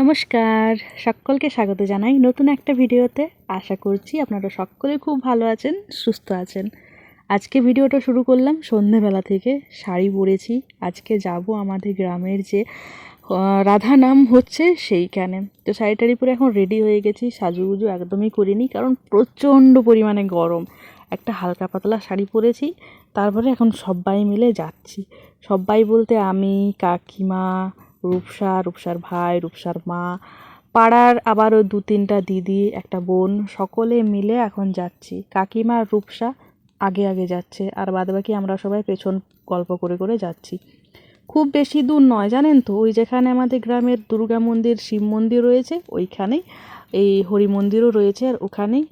নমস্কার, সকলকে স্বাগত জানাই নতুন একটা ভিডিওতে। আশা করছি আপনারা সকলে খুব ভালো আছেন, সুস্থ আছেন। আজকে ভিডিওটা শুরু করলাম সন্ধেবেলা থেকে, শাড়ি পরেছি। আজকে যাব আমাদের গ্রামের যে রাধা নাম হচ্ছে সেইখানে। তো শাড়ি টাড়ি পরে এখন রেডি হয়ে গেছি, সাজুগুজু একদমই করিনি কারণ প্রচণ্ড পরিমাণে গরম। একটা হালকা পাতলা শাড়ি পরেছি, তারপরে এখন সবাই মিলে যাচ্ছি। সবাই বলতে আমি, কাকিমা রূপসা রূপসার ভাই, রূপসার মা, পাড়ার আবারও দু তিনটা দিদি, একটা বোন, সকলে মিলে এখন যাচ্ছি। কাকিমা, রূপসা আগে আগে যাচ্ছে, আর বাদবাকি আমরা সবাই পেছন গল্প করে করে যাচ্ছি। খুব বেশি দূর নয়, জানেন তো? ওই যেখানে আমাদের গ্রামের দুর্গা মন্দির, শিব মন্দির রয়েছে, ওইখানেই, এই হরি মন্দিরও রয়েছে, আর ওখানেই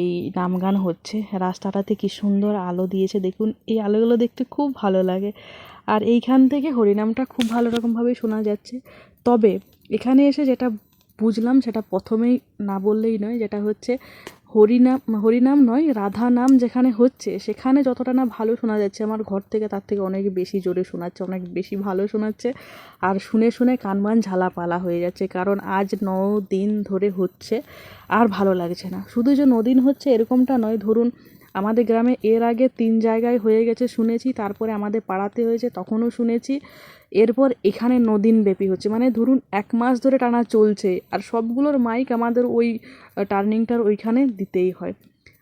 এই নাম গান হচ্ছে। রাস্তাটাতে কি সুন্দর আলো দিয়েছে, দেখুন, এই আলোগুলো দেখতে খুব ভালো লাগে। আর এইখান থেকে হরিনামটা খুব ভালো রকমভাবেই শোনা যাচ্ছে। তবে এখানে এসে যেটা বুঝলাম, সেটা প্রথমেই না বললেই নয়, যেটা হচ্ছে হরিনাম হরিনাম নয় রাধা নাম যেখানে হচ্ছে, সেখানে যতটা না ভালো শোনা যাচ্ছে, আমার ঘর থেকে তার থেকে অনেক বেশি জোরে শোনাচ্ছে, অনেক বেশি ভালো শোনাচ্ছে। আর শুনে শুনে কানবান ঝালাপালা হয়ে যাচ্ছে, কারণ আজ ন দিন ধরে হচ্ছে, আর ভালো লাগছে না। শুধু যে নদিন হচ্ছে এরকমটা নয়, ধরুন আমাদের গ্রামে এর আগে তিন জায়গায় হয়ে গেছে শুনেছি, তারপরে আমাদের পাড়াতে হয়েছে, তখনও শুনেছি। এরপর এখানে নদিন ব্যাপী হচ্ছে। মানে ধরুন এক মাস ধরে টানা চলছে, আর সবগুলোর মাইক আমাদের ওই টার্নিংটার ওইখানে দিতেই হয়।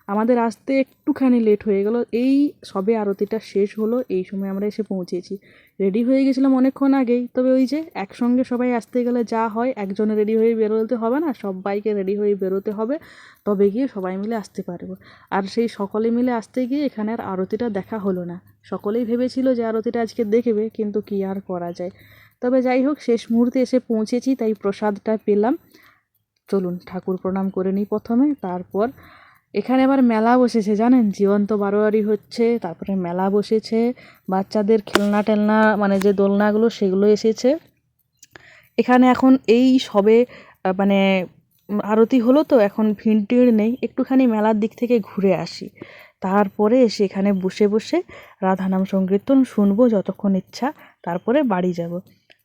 আমাদের আসতে একটুখানি লেট হয়ে গেল। এই সবে আরতিটা শেষ হলো, এই সময় আমরা এসে পৌঁছেছি। রেডি হয়ে গেছিলাম অনেকক্ষণ আগেই, তবে ওই যে একসঙ্গে সবাই আসতে গেলে যা হয়, একজনে রেডি হয়ে বেরোতে হবে না, সবাইকে রেডি হয়ে বেরোতে হবে, তবে গিয়ে সবাই মিলে আসতে পারব। আর সেই সকলে মিলে আসতে গিয়ে এখানে আর আরতিটা দেখা হলো না। সকলেই ভেবেছিল যে আরতিটা আজকে দেখবে, কিন্তু কি আর করা যায়। তবে যাই হোক, শেষ মুহূর্তে এসে পৌঁছেছি, তাই প্রসাদটা পেলাম। চলুন, ঠাকুর প্রণাম করে নিই প্রথমে, তারপর এখানে আবার মেলা বসেছে, জানেন? জীবন্ত বারোয়ারি হচ্ছে, তারপরে মেলা বসেছে, বাচ্চাদের খেলনা টেলনা মানে যে দোলনাগুলো, সেগুলো এসেছে। এখানে এখন এই সবে মানে আরতি হলো তো, এখন ভিড় নেই, একটুখানি মেলার দিক থেকে ঘুরে আসি। তারপরে এসে এখানে বসে বসে রাধানাম সংকীর্তন শুনব যতক্ষণ ইচ্ছা, তারপরে বাড়ি যাব।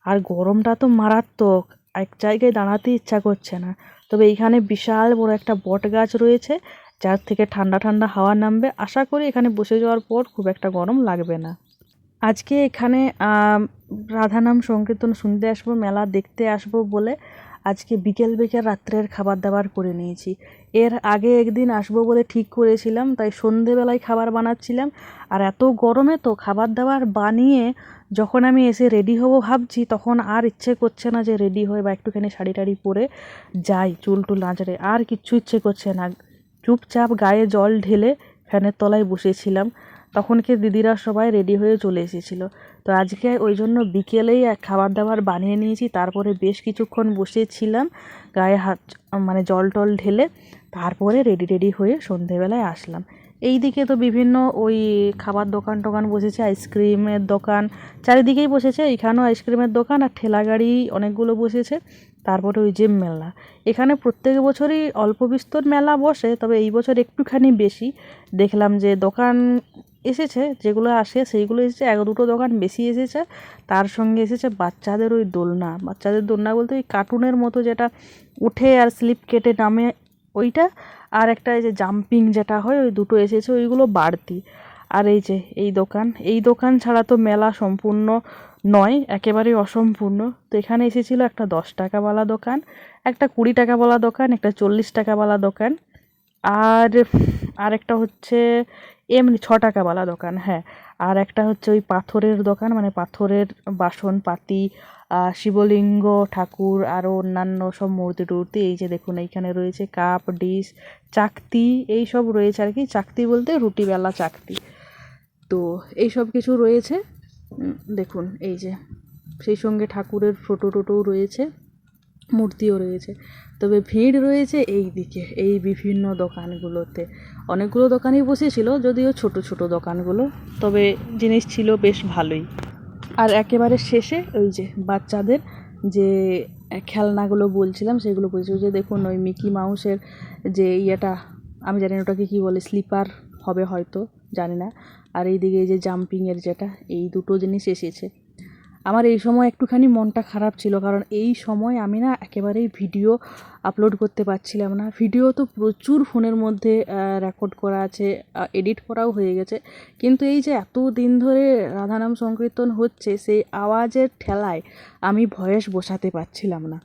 আর গরমটা তো মারাত্মক, এক জায়গায় দাঁড়াতে ইচ্ছা করছে না। তবে এইখানে বিশাল বড় একটা বট গাছ রয়েছে যার থেকে ঠান্ডা ঠান্ডা হাওয়া নামবে, আশা করি এখানে বসে যাওয়ার পর খুব একটা গরম লাগবে না। আজকে এখানে রাধানাম সংকীর্তন শুনতে আসব, মেলা দেখতে আসব বলে আজকে বিকেল বিকেল রাত্রের খাবার দাবার করে নিয়েছি। এর আগে একদিন আসব বলে ঠিক করেছিলাম, তাই সন্ধেবেলায় খাবার বানাচ্ছিলাম। আর এত গরমে তো খাবার দাবার বানিয়ে যখন আমি এসে রেডি হব ভাবছি, তখন আর ইচ্ছে করছে না যে রেডি হয়ে বা একটুখানি শাড়ি টাড়ি পরে যাই, চুল টুল নাচড়ে আর কিচ্ছু ইচ্ছে করছে না। চুপচাপ গায়ে জল ঢেলে ফ্যানের তলায় বসেছিলাম। তখনকে দিদিরা সবাই রেডি হয়ে চলে এসেছিল। তো আজকে ওই জন্য বিকেলেই খাবার দাবার বানিয়ে নিয়েছি। তারপরে বেশ কিছুক্ষণ বসেছিলাম গায়ে হাত মানে জল টল ঢেলে। তারপরে রেডি রেডি হয়ে সন্ধেবেলায় আসলাম। এই দিকে তো বিভিন্ন ওই খাবার দোকান টোকান বসেছে, আইসক্রিমের দোকান। চারিদিকেই বসেছে, এখানেও আইসক্রিমের দোকান আর ঠেলা গাড়ি অনেকগুলো বসেছে। তারপরে ওই যে মেলা। এখানে প্রত্যেক বছরই অল্প বিস্তর মেলা বসে, তবে এই বছর একটুখানি বেশি। দেখলাম যে দোকান এসেছে, যেগুলো আসে সেইগুলো এসেছে, এক দুটো দোকান বেশি এসেছে। তার সঙ্গে এসেছে বাচ্চাদের ওই দোলনা। বাচ্চাদের দোলনা বলতে ওই কার্টুনের মতো যেটা উঠে আর স্লিপ কেটে নামে ওইটা আর একটা এই যে জাম্পিং যেটা হয়, ওই দুটো এসেছে, ওইগুলো বাড়তি। আর এই যে, এই দোকান এই দোকান ছাড়া তো মেলা সম্পূর্ণ নয়, একেবারেই অসম্পূর্ণ। তো এখানে এসেছিল একটা দশ টাকাওয়ালা দোকান, একটা কুড়ি টাকাওয়ালা দোকান, একটা চল্লিশ টাকাওয়ালা দোকান, আর আরেকটা হচ্ছে এমনি ছ টাকাওয়ালা দোকান হ্যাঁ। আর একটা হচ্ছে ওই পাথরের দোকান মানে পাথরের বাসন, পাতি শিবলিঙ্গ, ঠাকুর আরও অন্যান্য সব মূর্তি টূর্তি, এই যে দেখুন এইখানে রয়েছে কাপ, ডিশ, চাকতি, এই সব রয়েছে আর কি। চাকতি বলতে রুটিবেলা চাকতি। তো এই সব কিছু রয়েছে। দেখুন এই যে, সেই সঙ্গে ঠাকুরের ফটো টোটোও রয়েছে। মূর্তিও রয়েছে। তবে ভিড় রয়েছে এই দিকে, এই বিভিন্ন দোকানগুলোতে। অনেকগুলো দোকানই বসেছিল, যদিও ছোট ছোট দোকানগুলো, তবে জিনিস ছিল বেশ ভালোই। আর একেবারে শেষে ওই যে বাচ্চাদের যে খেলনাগুলো বলছিলাম, সেগুলো বলছি। ওই যে দেখুন, ওই মিকি মাউসের যে ইয়েটা, আমি জানি না ওটাকে কী বলে, স্লিপার হবে হয়তো, জানি না। আর এইদিকে এই যে জাম্পিংয়ের যেটা, এই দুটো জিনিস এসেছে। আমার এই সময় একটুখানি মনটা খারাপ ছিল, কারণ এই সময় আমি না একেবারেই ভিডিও আপলোড করতে পারছিলাম না। ভিডিও তো প্রচুর ফোনের মধ্যে রেকর্ড করা আছে এডিট করাও হয়ে গেছে। কিন্তু এই যে এত দিন ধরে রাধানাম সংকীর্তন হচ্ছে, সেই আওয়াজের ঠেলায় আমি ভয়েস বসাতে পারছিলাম না।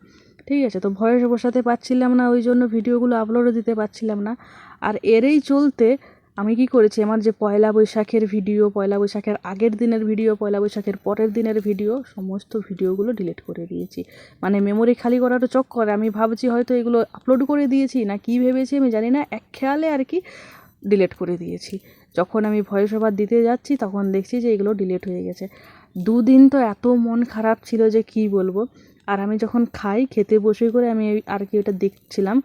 ঠিক আছে, তো ভয়েস বসাতে পারছিলাম না, ওই জন্য ভিডিওগুলো আপলোডও দিতে পারছিলাম না। আর এরই চলতে আমি কি করেছি? আমার যে পয়লা বৈশাখের ভিডিও পয়লা বৈশাখের আগের দিনের ভিডিও পয়লা বৈশাখের পরের দিনের ভিডিও সমস্ত ভিডিওগুলো ডিলিট করে দিয়েছি। মানে মেমোরি খালি করারও চক্কর। আমি ভাবছি হয়তো এগুলো আপলোড করে দিয়েছি না কি ভেবেছি আমি জানি না। এক খেয়ালে আর কি ডিলিট করে দিয়েছি। যখন আমি ভয়েস ওভার দিতে যাচ্ছি, তখন দেখছি যে এগুলো ডিলিট হয়ে গেছে। দুদিন তো এত মন খারাপ ছিল যে কি বলব? আর আমি যখন খাই, খেতে বসে করে আমি আর কি ওটা দেখছিলাম।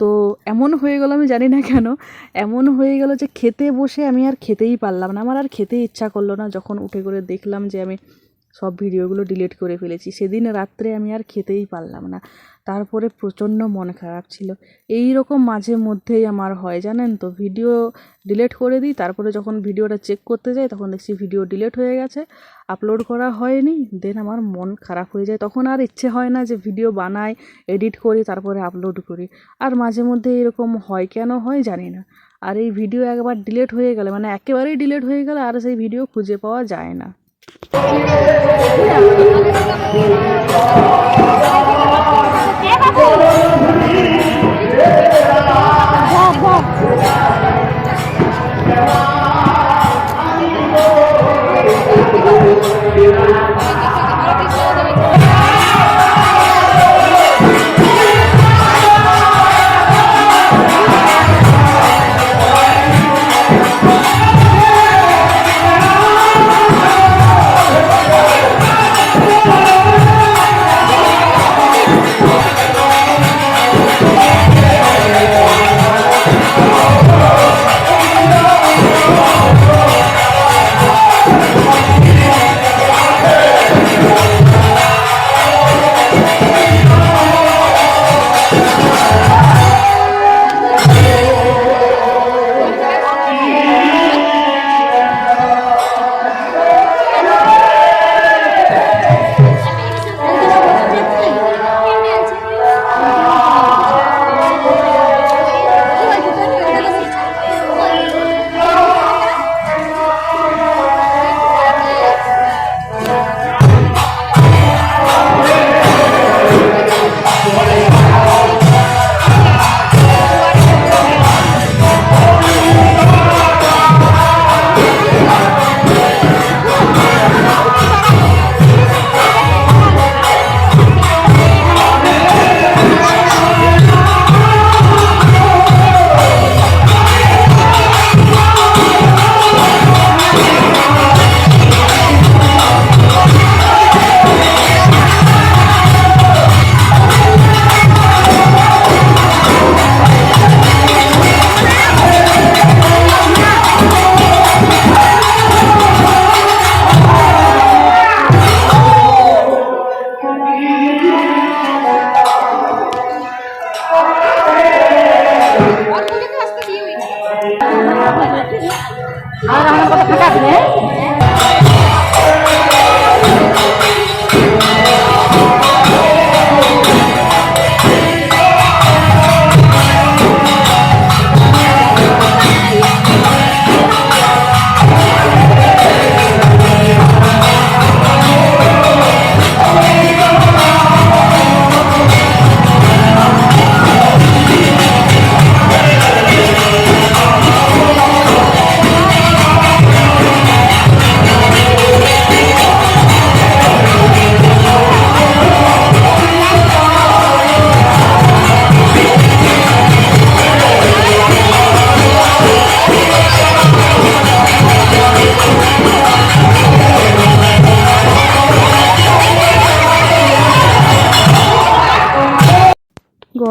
তো এমন হয়ে গেলো, আমি জানি না কেন, এমন হয়ে গেল যে খেতে বসে আমি আর খেতেই পারলাম না। আমার আর খেতে ইচ্ছা করল না। যখন উঠে করে দেখলাম যে আমি সব ভিডিওগুলো ডিলিট করে ফেলেছি। সেদিন রাত্রে আমি আর খেতেই পারলাম না। তারপরে প্রচণ্ড মন খারাপ ছিল। এই রকম মাঝে মধ্যেই আমার হয়, জানেন তো? ভিডিও ডিলিট করে দিই, তারপরে যখন ভিডিওটা চেক করতে যাই, তখন দেখছি ভিডিও ডিলিট হয়ে গেছে আপলোড করা হয়নি দেন আমার মন খারাপ হয়ে যায়। তখন আর ইচ্ছে হয় না যে ভিডিও বানাই এডিট করি, তারপরে আপলোড করি। আর মাঝে মধ্যে এরকম হয়, কেন হয় জানি না। আর এই ভিডিও একবার ডিলিট হয়ে গেলে মানে একেবারেই ডিলিট হয়ে গেলে, আর সেই ভিডিও খুঁজে পাওয়া যায় না। 别发疯。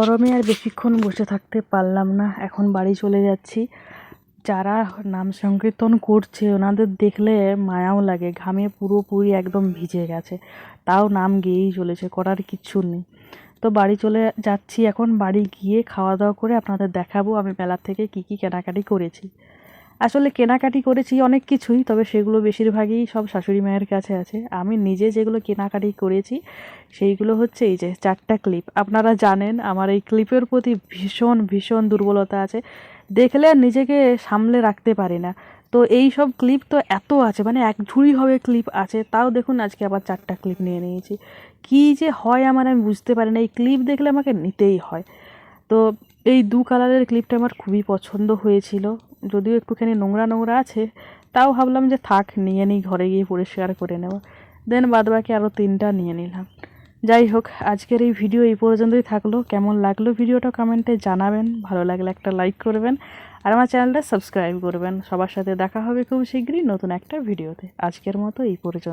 গরমে আর বেশিক্ষণ বসে থাকতে পারলাম না। এখন বাড়ি চলে যাচ্ছি। যারা নাম সংকীর্তন করছে, ওনাদের দেখলে মায়াও লাগে। ঘামে পুরোপুরি একদম ভিজে গেছে। তাও নাম গেয়েই চলেছে, করার কিচ্ছু নেই। তো বাড়ি চলে যাচ্ছি এখন। বাড়ি গিয়ে খাওয়া দাওয়া করে আপনাদের দেখাবো আমি মেলার থেকে কী কী কেনাকাটি করেছি। আসলে কেনাকাটি করেছি অনেক কিছুই, তবে সেগুলো বেশিরভাগই সব শাশুড়ি মায়ের কাছে আছে। আমি নিজে যেগুলো কেনাকাটি করেছি, সেইগুলো হচ্ছে এই যে চারটা ক্লিপ আপনারা জানেন আমার এই ক্লিপের প্রতি ভীষণ ভীষণ দুর্বলতা আছে। দেখলে আর নিজেকে সামলে রাখতে পারি না। তো এই সব ক্লিপ তো এত আছে মানে এক ঝুড়ি হবে ক্লিপ আছে, তাও দেখুন আজকে আবার চারটা ক্লিপ নিয়ে নিয়েছি। কী যে হয় আমার আমি বুঝতে পারি না, এই ক্লিপ দেখলে আমাকে নিতেই হয়। তো এই দু কালারের ক্লিপটা আমার খুবই পছন্দ হয়েছিল। যদিও একটুখানি নোংরা নোংরা আছে, তাও ভাবলাম যে থাক, নিয়ে নিই, ঘরে গিয়ে পরিষ্কার করে নেব। দেন বাদবাকি আরও তিনটা নিয়ে নিলাম। যাই হোক, আজকের এই ভিডিও এই পর্যন্তই থাকল। কেমন লাগল ভিডিওটা কমেন্টে জানাবেন। ভালো লাগলে একটা লাইক করবেন। আর আমার চ্যানেলটা সাবস্ক্রাইব করবেন। সবার সাথে দেখা হবে খুব শীঘ্রই নতুন একটা ভিডিওতে। আজকের মতো এই পর্যন্ত।